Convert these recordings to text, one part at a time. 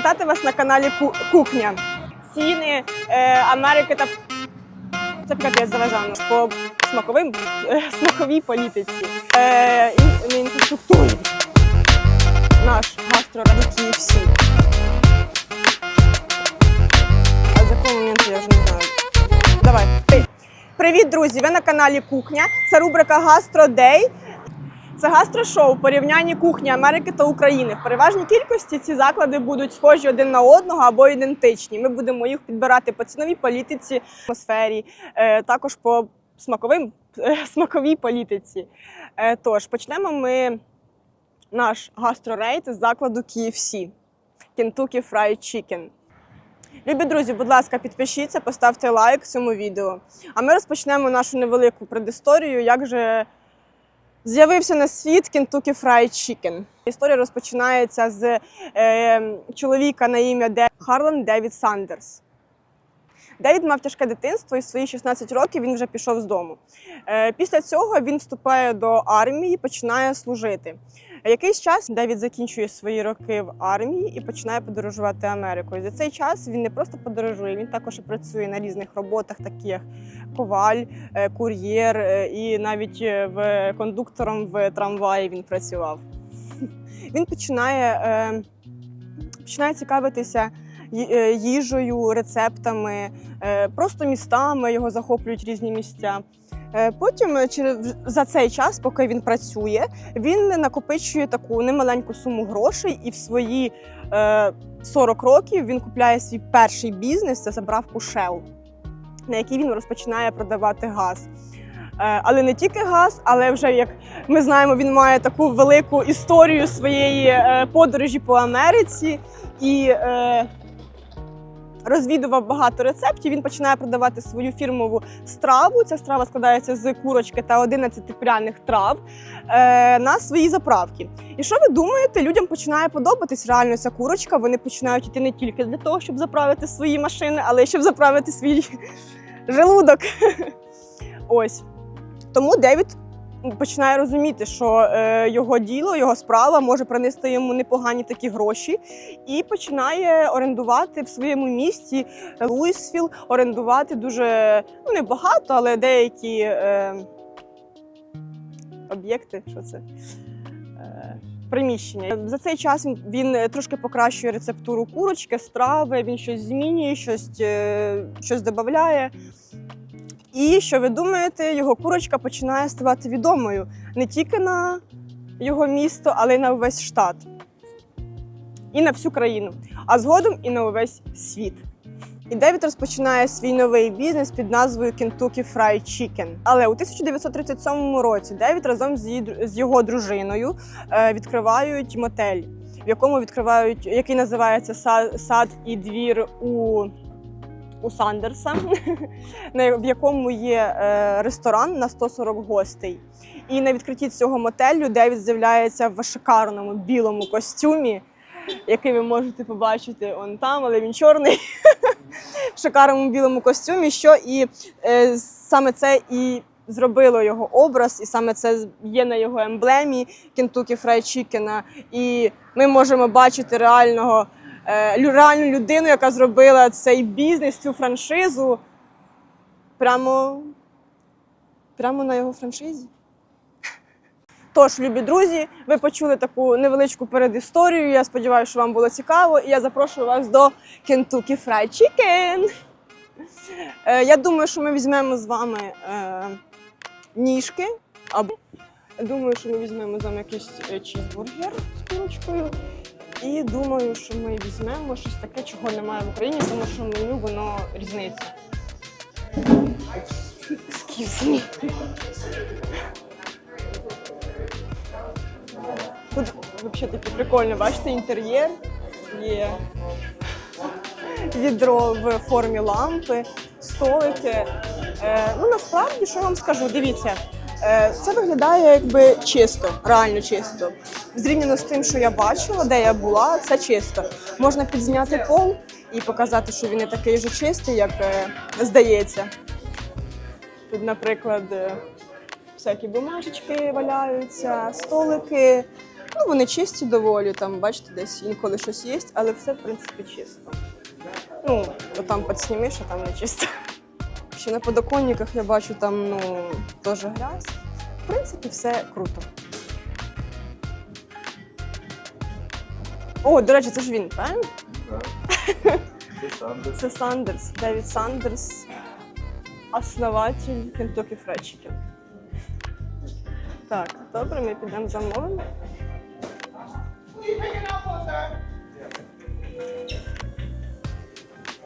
привітати вас на каналі Кухня. Ціни е, Америки та це капець заважано по смаковим е, смаковій політиці. Е, інфраструктурі. Наш гастроради KFC. А з якого моменту я вже не знаю. Давай. Привіт, друзі! Ви на каналі Кухня. Це рубрика Гастродей. Це гастрошоу порівняння кухні Америки та України. В переважній кількості ці заклади будуть схожі один на одного або ідентичні. Ми будемо їх підбирати по ціновій політиці, атмосфері, е, також по смаковим, е, смаковій політиці. Е, Тож почнемо ми наш гастрорейд з закладу KFC Kentucky Fried Chicken. Любі друзі, будь ласка, підпишіться, поставте лайк цьому відео. А ми розпочнемо нашу невелику предісторію, як же з'явився на світ Kentucky Fried Chicken. Історія розпочинається з е, чоловіка на ім'я Де... Харлан Девід Сандерс. Девід мав тяжке дитинство і свої 16 років він вже пішов з дому. Е, після цього він вступає до армії, починає служити. Якийсь час Девід закінчує свої роки в армії і починає подорожувати Америкою. За цей час він не просто подорожує, він також працює на різних роботах, такі як коваль, е, кур'єр, е, і навіть е, в кондуктором в трамваї він працював. Він починає, починає цікавитися їжею, рецептами, просто містами його захоплюють різні місця. Е, Потім, е, за цей час, поки він працює, він накопичує таку немаленьку суму грошей, і в свої е, 40 років він купляє свій перший бізнес це заправку Shell, на якій він розпочинає продавати газ. Е, але не тільки газ, але вже як ми знаємо, він має таку велику історію своєї е, подорожі по Америці і е, розвідував багато рецептів. Він починає продавати свою фірмову страву. Ця страва складається з курочки та 11 пряних трав е, на свої заправки. І що ви думаєте? Людям починає подобатись реально ця курочка. Вони починають йти не тільки для того, щоб заправити свої машини, але й щоб заправити свій желудок. Ось. Тому Девід починає розуміти, що е, його діло, його справа може принести йому непогані такі гроші, і починає орендувати в своєму місті Луїсфіл, орендувати дуже ну не багато, але деякі е, об'єкти. Що це? Е, Приміщення за цей час він, він е, трошки покращує рецептуру курочки, страви. Він щось змінює, щось, е, щось додає. І що ви думаєте, його курочка починає ставати відомою не тільки на його місто, але й на весь штат і на всю країну, а згодом і на увесь світ. І Девід розпочинає свій новий бізнес під назвою Kentucky Fried Chicken. Але у 1937 році Девід разом з, його дружиною е, відкривають мотель, в якому відкривають, який називається «Са- Сад і двір у, у Сандерса, в якому є е, ресторан на 140 гостей. І на відкритті цього мотелю Девід з'являється в шикарному білому костюмі, який ви можете побачити он там, але він чорний. В шикарному білому костюмі, що і е, саме це і зробило його образ, і саме це є на його емблемі Kentucky Fried Chicken. І ми можемо бачити реального, реальну людину, яка зробила цей бізнес, цю франшизу прямо, прямо на його франшизі. Тож, любі друзі, ви почули таку невеличку передісторію. Я сподіваюся, що вам було цікаво, і я запрошую вас до Kentucky Fried Chicken. Е, я думаю, що ми візьмемо з вами е, ніжки. Або думаю, що ми візьмемо з вами якийсь е, чізбургер з курочкою. І думаю, що ми візьмемо щось таке, чого немає в Україні, тому що меню воно різниця. Excuse. Тут взагалі таке прикольно, бачите, інтер'єр є відро в формі лампи, столики. Е, ну насправді, що вам скажу, дивіться, е, це виглядає якби чисто, реально чисто. Зрівняно з тим, що я бачила, де я була, це чисто. Можна підзняти пол і показати, що він не такий же чистий, як е, здається. Тут, наприклад, е, всякі бумажечки валяються, столики. Ну, вони чисті доволі, там, бачите, десь інколи щось є, але все, в принципі, чисто. Ну, там підснімеш, а там не чисто. Ще на подоконниках я бачу там, ну, теж грязь. В принципі, все круто. О, до речі, це ж він, правильно? Це Сандерс, Девід Сандерс, основатель Fried Chicken. Так, добре, ми підемо замовимо.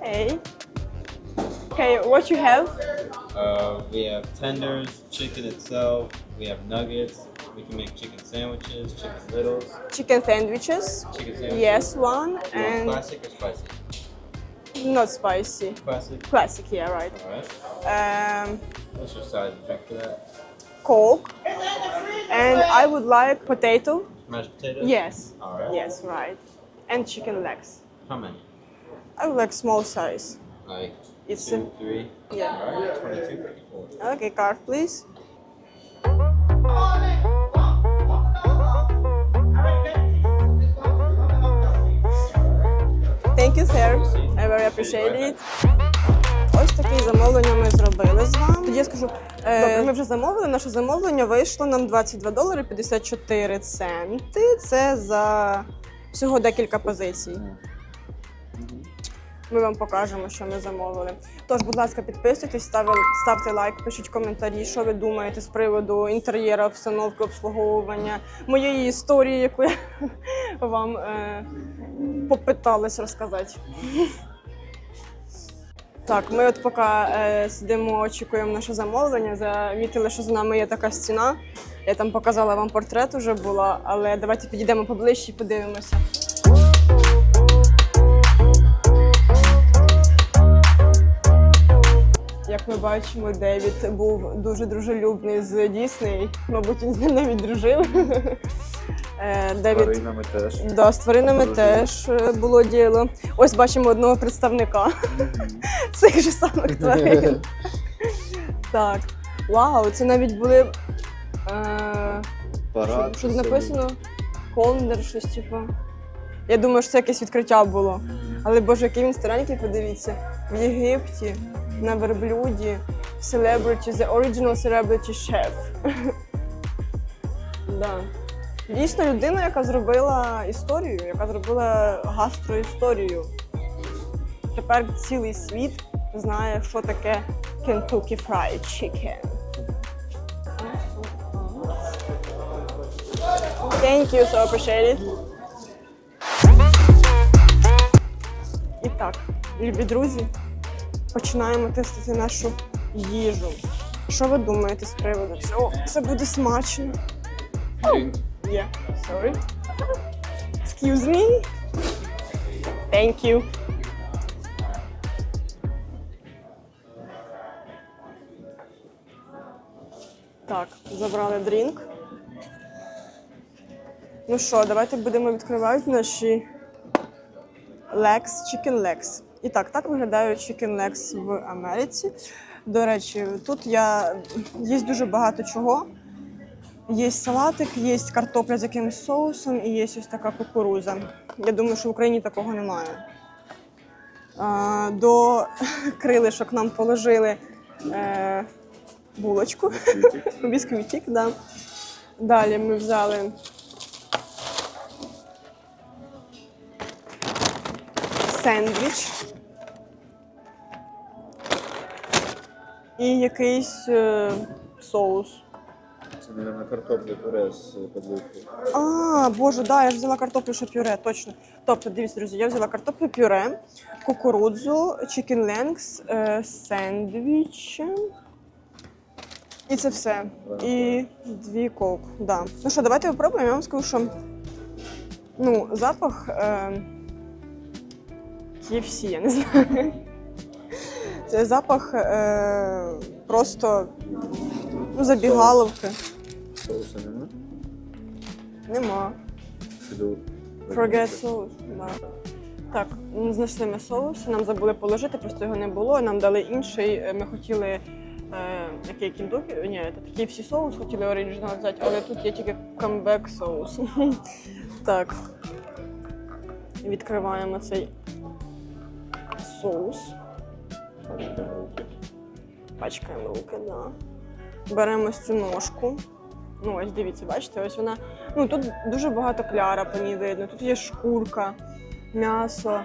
Hey. Okay, what you have? Uh, we have tenders, chicken itself. We have nuggets. We can make chicken sandwiches, chicken littles, Chicken sandwiches. chicken sandwiches. Yes, one and classic or spicy? not spicy. Classic. Classic, yeah, right. All right. Um, What's your size of drink for that? Coke. And I would like potato. Mashed potatoes. Yes. All right. Yes, right. And chicken legs. How many? I would like small size. Like It's two, three. Yeah. All right. Twenty-two fifty-four. Okay, card, please. Thank you, sir. I very appreciate it. Ось таке замовлення ми зробили з вами. Тоді я скажу, е, добре, ми вже замовили. Наше замовлення вийшло нам 22 долари 54 центи. Це за всього декілька позицій. Ми вам покажемо, що ми замовили. Тож, будь ласка, підписуйтесь, ставте, лайк, пишіть коментарі, що ви думаєте з приводу інтер'єру, обстановки, обслуговування, моєї історії, яку я вам е, попиталась розказати. Так, ми от поки е, сидимо, очікуємо наше замовлення. Замітили, що за нами є така стіна. Я там показала вам портрет уже була, але давайте підійдемо поближче і подивимося. Бачимо, Девід був дуже дружелюбний з Дісней. Мабуть, він з ним навіть дружив. Е, Девід Тваринами теж. Да, з тваринами теж е, було діло. Ось бачимо одного представника цих же самих тварин. Так. Вау, це навіть були. Е, Парад. що, написано? Кондер, щось типу. Я думаю, що це якесь відкриття було. Але боже, який він старенький, подивіться. В Єгипті, на верблюді, celebrity, the original celebrity chef. да. Дійсно людина, яка зробила історію, яка зробила гастроісторію. Тепер цілий світ знає, що таке Kentucky Fried Chicken. Thank you, so appreciate it. І так, любі друзі, починаємо тестити нашу їжу. Що ви думаєте з приводу цього? Це буде смачно. Yeah, sorry. Excuse me. Thank you. Так, забрали дрінк. Ну що, давайте будемо відкривати наші legs, chicken legs. І так, так виглядають chicken legs в Америці. До речі, тут я є дуже багато чого. Є салатик, є картопля з якимось соусом і є ось така кукуруза. Я думаю, що в Україні такого немає. До крилишок нам положили е, булочку, бісквітик, да. Далі ми взяли сендвіч і якийсь е, соус. Це, мабуть, картоплю пюре з подливкою. А, боже, да, я ж взяла картоплю, що пюре, точно. Тобто, дивіться, друзі, я взяла картоплю пюре, кукурудзу, чікен ленгс, е, сендвіч. І це все. І дві кок. Да. Ну що, давайте випробуємо. Я вам скажу, що ну, запах е, KFC, я не знаю. Це запах е, просто ну, забігаловки. Соуса нема? Нема. Forget соус. Да. Так, м, знайшли ми соус, нам забули положити, просто його не було. Нам дали інший. Е, Ми хотіли е, який кіндуки, ні, такий всі соус, хотіли оригінал взяти, але тут є тільки камбек соус. Так. Відкриваємо цей соус. Пачкаємо руки. Да. Беремо цю ножку. Ну, ось дивіться, бачите, ось вона. Ну тут дуже багато кляра по ній видно. Тут є шкурка, м'ясо.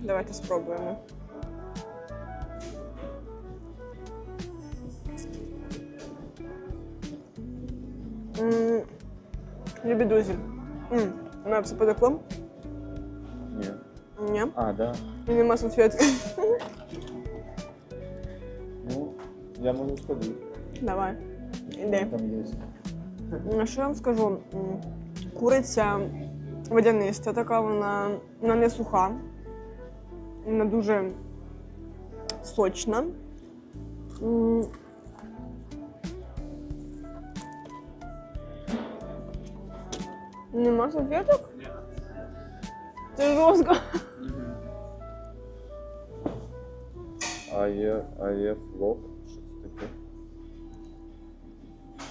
Давайте спробуємо. Любі друзі. Мене все подокло? Ні. А, да. Нема салфетки. Ну, я можу сходити. Давай. Іди. Там є. Ну, Що я вам скажу? М, Куриця водяниста, така вона, вона не суха. Вона дуже сочна. М. Нема салфеток? Це жорстко. Є, є флоп. Що це таке?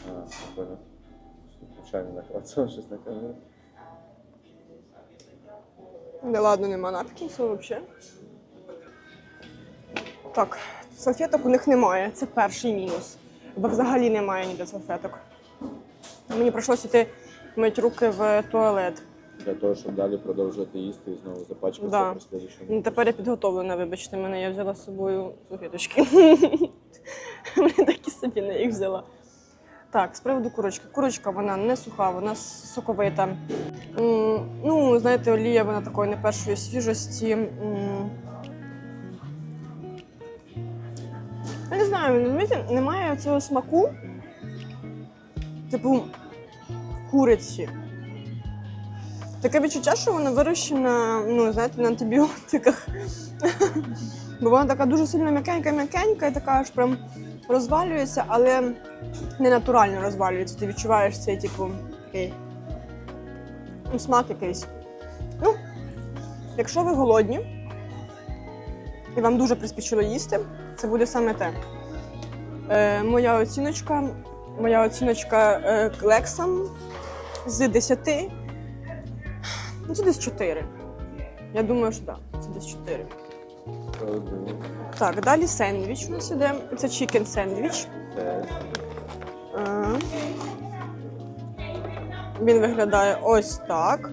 А. Що случайно наклацав щось на камеру. Да ладно, нема напкінсу взагалі. Так, салфеток у них немає. Це перший мінус. Бо взагалі немає ніде салфеток. Мені прийшлося йти мити руки в туалет. Для того, щоб далі продовжувати їсти і знову запачкатися Да. при слідчому. Ну, тепер я підготовлена, вибачте мене, я взяла з собою салфеточки. Мені такі собі не їх взяла. Так, з приводу курочки. Курочка вона не суха, вона соковита. М, Ну, знаєте, олія вона такої не першої свіжості. М. Я не знаю, розумієте, немає цього смаку, типу куриці. Таке відчуття, що вона вирощена, ну, знаєте, на антибіотиках. Бо вона така дуже сильно м'якенька-м'якенька і така аж прям розвалюється, але не натурально розвалюється. Ти відчуваєш цей, типу, такий ну, смак якийсь. Ну, якщо ви голодні і вам дуже приспічило їсти, це буде саме те. Е, моя оціночка, моя оціночка е, клексам з 10 Ну, це десь 4. Я думаю, що так, це десь 4. Справедливо. Так, далі сендвіч у нас іде. Це чікен сендвіч. Ага. Він виглядає ось так.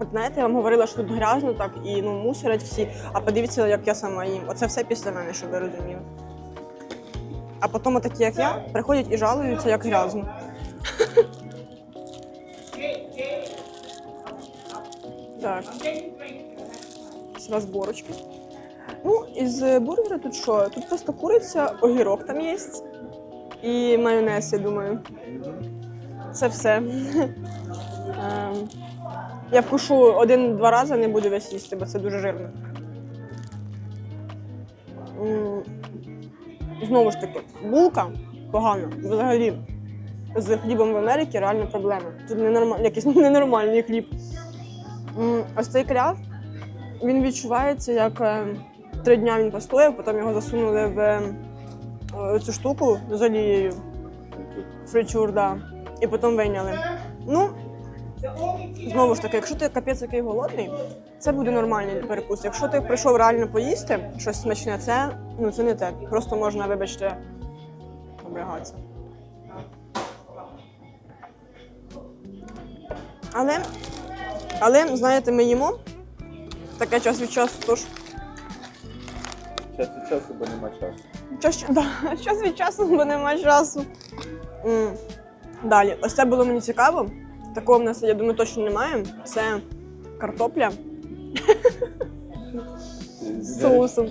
От знаєте, я вам говорила, що тут грязно так і ну, мусорять всі. А подивіться, як я сама їм. Оце все після мене, щоб ви розуміли. А потім такі, як я, приходять і жалуються, як грязно. Так. З розборочки. Ну, із бургера тут що? Тут просто куриця, огірок там є. І майонез, я думаю. Це все. Ем, Я вкушу один-два рази, не буду весь їсти, бо це дуже жирно. Знову ж таки, булка погана. Взагалі, з хлібом в Америці реально проблема. Тут ненормаль... якийсь ненормальний хліб. Ось цей кляв, він відчувається, як е, три дня він постояв, потім його засунули в е, цю штуку з олією фричур, да. І потім вийняли. Ну, знову ж таки, якщо ти капець який голодний, це буде нормальний перекус. Якщо ти прийшов реально поїсти щось смачне, це, ну, це не те. Просто можна, вибачте, облягатися. Але, але, знаєте, ми їмо таке час від часу, тож Час від часу, бо нема часу. Час, да, час від часу, бо немає часу. М. Далі, ось це було мені цікаво. Такого в нас, я думаю, точно немає. Це картопля з соусом.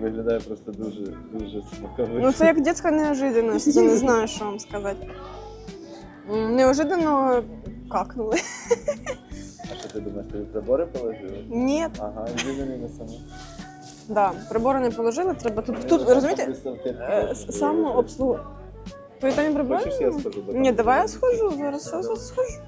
Виглядає просто дуже, дуже смаковито. Ну, це як дитяча неожиданність, я не знаю, що вам сказати. М, Неожиданно какнули. А що ти думаєш, тобі прибори положили? Ні, Ага, дивини саме. да, прибори не положили, треба тут. Тут, розумієте, е, самообслуг... Ви там прибори? Хочеш, я схожу? бо Ні, давай я схожу, зараз зараз схожу.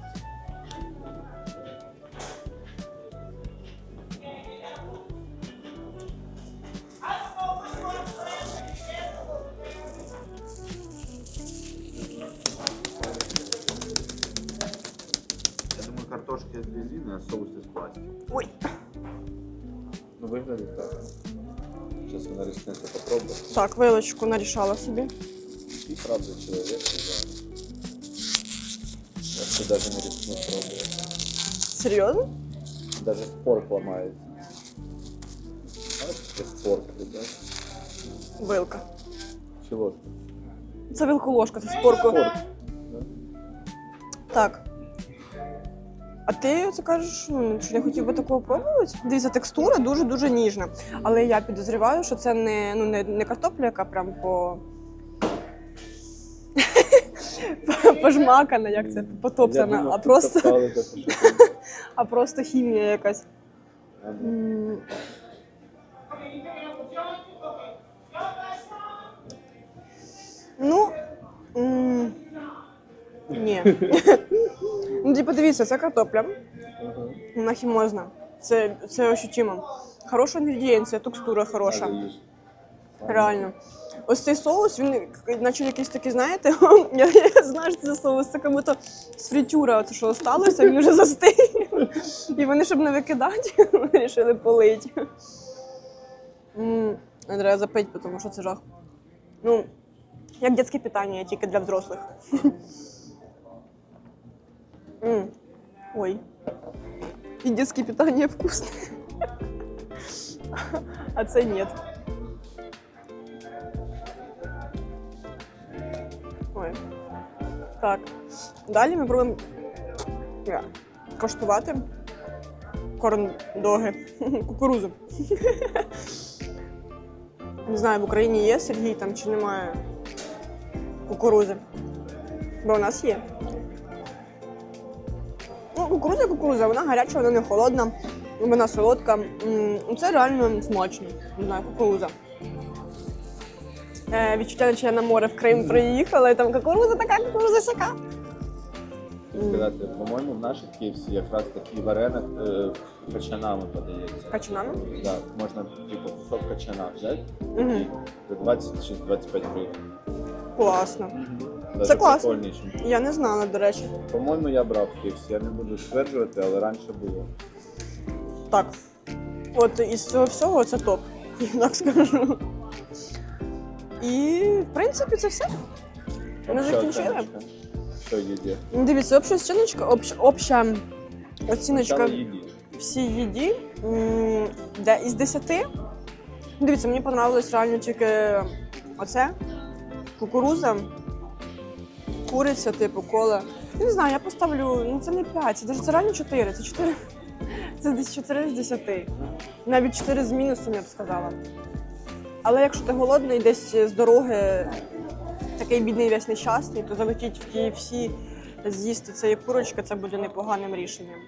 Соус із пластику. Ой, Ну, виглядить так. Зараз вона ріснеться попробує. так, вилочку нарішала собі. І правда чоловік, да. Я ще навіть не рискну пробувати. Серйозно? Даже спорт ламається. Знаєш, таке спорт, так? Вилка. Чи ложка? Це вилка-ложка, це спорку. Спорт. Так. А ти оце кажеш, ну, що не хотів би такого пробувати? Дивіться, текстура дуже-дуже ніжна. Але я підозріваю, що це не, ну, не, не картопля, яка прям по. Пожмакана, як це, потоптана, а просто, а просто хімія якась. Ну. Ні. Ну, типу, дивіться, це картопля. Вона хімозна. Це, це ощутимо. Хороша інгредієнція, текстура хороша. Реально. Ось цей соус, він наче якийсь такий, знаєте, я, я знаю, що це соус, це як будто з фритюра, оце що осталося, він вже застиг. І вони, щоб не викидати, вирішили полити. Не треба запити, тому що це жах. Ну, як дитяче питання, тільки для взрослих. Ой. І дитяче питання вкусне. А це ні. Ой. Так. Далі ми пробуємо коштувати корн-доги, кукурузу. Не знаю, в Україні є Сергій там чи немає кукурузи. Бо у нас є. Кукуруза кукуруза, вона гаряча, вона не холодна, вона солодка. Це реально смачно. Не знаю, кукуруза. Е, відчуття, наче я на море в Крим приїхала, і там кукуруза така, кукуруза сяка. Сказати, по-моєму, в наших KFC якраз такі вареник е, качанами подається. Качанами? Да, можна типу кусок качана взяти Мгм. і за 20 чи 25 гривень. Класно. Даже Це класно. прикольніше. Я не знала, до речі. По-моєму, я брав KFC, я не буду стверджувати, але раніше було. Так. От із цього всього це топ, я так скажу. І, в принципі, це все. Ми закінчили? Що їді? Ну, Дивіться, обща оціночка, общ, обща оціночка Спочатку їді. всій їді, м, де із 10. Дивіться, мені понравилось реально тільки оце, кукуруза, куриця, типу, кола. Я не знаю, я поставлю, ну це не 5, це, даже- це реально 4. Це 4. Це десь 4 з 10. Навіть 4 з мінусом, я б сказала. Але якщо ти голодний десь з дороги, такий бідний весь нещасний, то залетіть в KFC, з'їсти цієї курочки, це буде непоганим рішенням.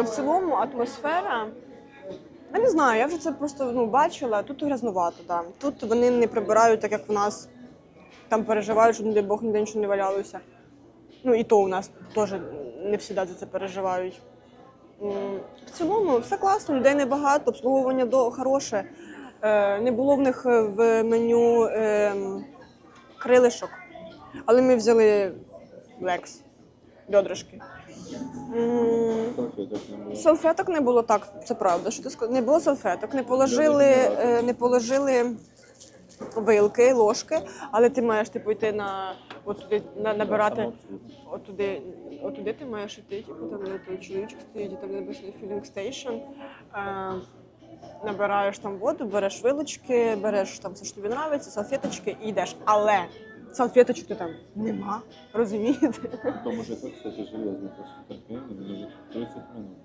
В цілому атмосфера. Я не знаю, я вже це просто ну, бачила. Тут грязнувато, да. Тут вони не прибирають, так як в нас там переживають, щоб, не дай Бог, ніде нічого не валялося. Ну і то у нас теж не всі за це переживають. В цілому все класно, людей небагато, обслуговування до хороше. Е, Не було в них е, в меню ем, крилишок, але ми взяли лекс, бедрышки. Салфеток не було. Салфеток не було так, це правда. Що ти сказав? Не було салфеток, не положили, е, не положили вилки, ложки, але ти маєш типу йти на от туди на, набирати. Отуди, отуди ти маєш іти, типу, там де той чоловічок стоїть, і там написано station. Е, набираєш там воду, береш вилочки, береш там все, що тобі подобається, салфеточки і йдеш. Але салфеточок ти там нема, розумієте? Тому що кстати, железно просто терпіння, мені 30 минут.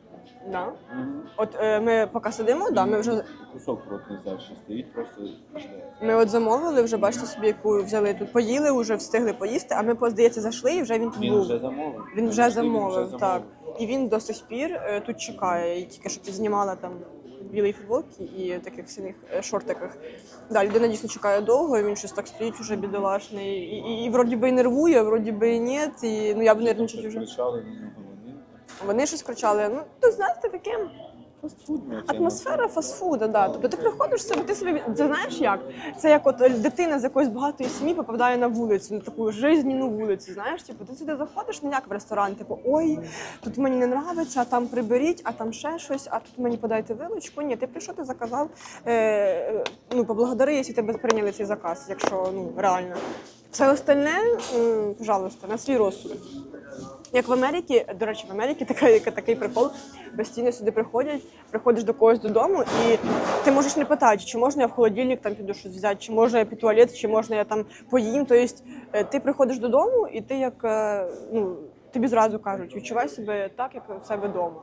Да. Мгм. От е, ми поки сидимо, да, ми вже Кусок в рот не взявши, стоїть, просто жде. Ми от замовили, вже бачите собі, яку взяли тут. Поїли, вже встигли поїсти, а ми, по- здається, зайшли і вже він тут Він був. вже замовив. Він вже Він замовив, так. І він до сих пір е, тут чекає. І тільки що підзнімала там в білій футболці і таких синих е, шортиках. Да, людина дійсно чекає довго, і він щось так стоїть уже бідолашний. І, і, і вроді би і нервує, вроді би і ні. І, ну я б нервничати вже. Кричали на нього вони. Щось кричали. Ну, то знаєте, таке. Фастфуд, ну, Атмосфера фастфуду, да. Тобто ти приходиш собі, ти собі ти знаєш як? Це як от дитина з якоїсь багатої сім'ї попадає на вулицю, на таку жизненну вулицю. Знаєш, типу, ти сюди заходиш не як в ресторан, типу, ой, тут мені не нравиться, а там приберіть, а там ще щось, а тут мені подайте вилочку. Ні, ти прийшов, ти заказав. Е, е, ну, поблагодари, якщо тебе прийняли цей заказ, якщо ну реально. Все остальне, м, пожалуйста, на свій розсуд. Як в Америці, до речі, в Америці такий, такий прикол. Постійно сюди приходять, приходиш до когось додому, і ти можеш не питати, чи можна я в холодильник там піду щось взяти, чи можна я під туалет, чи можна я там поїм. Тобто ти приходиш додому, і ти як е, ну тобі зразу кажуть, відчувай себе так, як в себе вдома.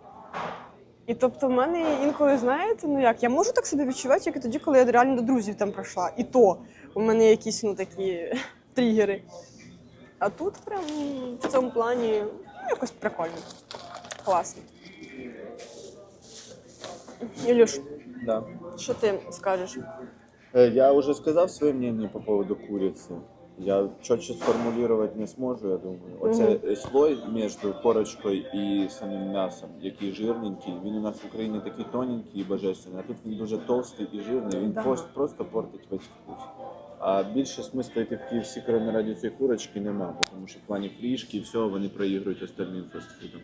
І тобто в мене інколи, знаєте, ну як, я можу так себе відчувати, як і тоді, коли я реально до друзів там прийшла. І то у мене якісь ну такі тригери. А тут прям в цьому плані ну, якось прикольно. Класно. Ілюш, Да. що ти скажеш? Э, Я уже сказал свое мнение по поводу курицы. Я четче сформулировать не зможу, я думаю. Оце е, слой між корочкою і самим м'ясом, який жирненький. Він у нас в Україні такий тоненький і божественний, а тут він дуже толстий і жирний. Він Да. просто, просто портить весь вкус. А більше смисла йти в KFC, крім раді цієї курочки, нема, тому що в плані фрішки і все, вони проігрують остальним фастфудом.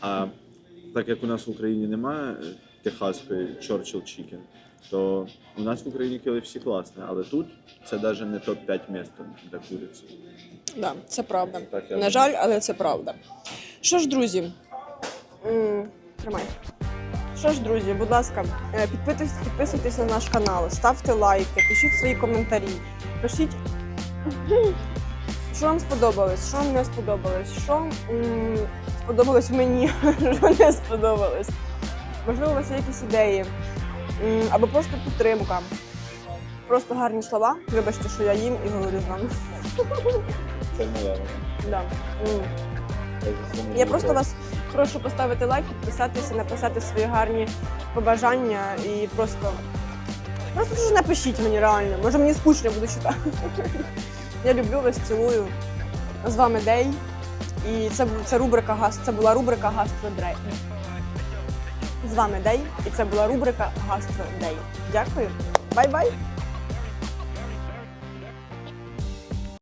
А так як у нас в Україні немає е, техаської Churchill Chicken, то у нас в Україні KFC класне, але тут це навіть не топ-5 місто для куриці. Да, це правда. Так, я На жаль, але це правда. Що ж, друзі, м, тримай. Що ж, друзі, будь ласка, е, підписуйтесь, підписуйтесь на наш канал, ставте лайки, пишіть свої коментарі, пишіть, що вам сподобалось, що вам не сподобалось, що м, сподобалось мені, що не сподобалось. Можливо, у вас є якісь ідеї, або просто підтримка. Просто гарні слова. Вибачте, що я їм і говорю з вами. Це моя. Да. Я просто вас прошу поставити лайк, підписатися, написати свої гарні побажання і просто. Просто щось напишіть мені реально. Може мені скучно буду читати. Я люблю вас, цілую. З вами Дей. І це, це рубрика газ. Це була рубрика Гастродрей. З вами Дей, і це була рубрика Гастродей. Дякую. Бай-бай!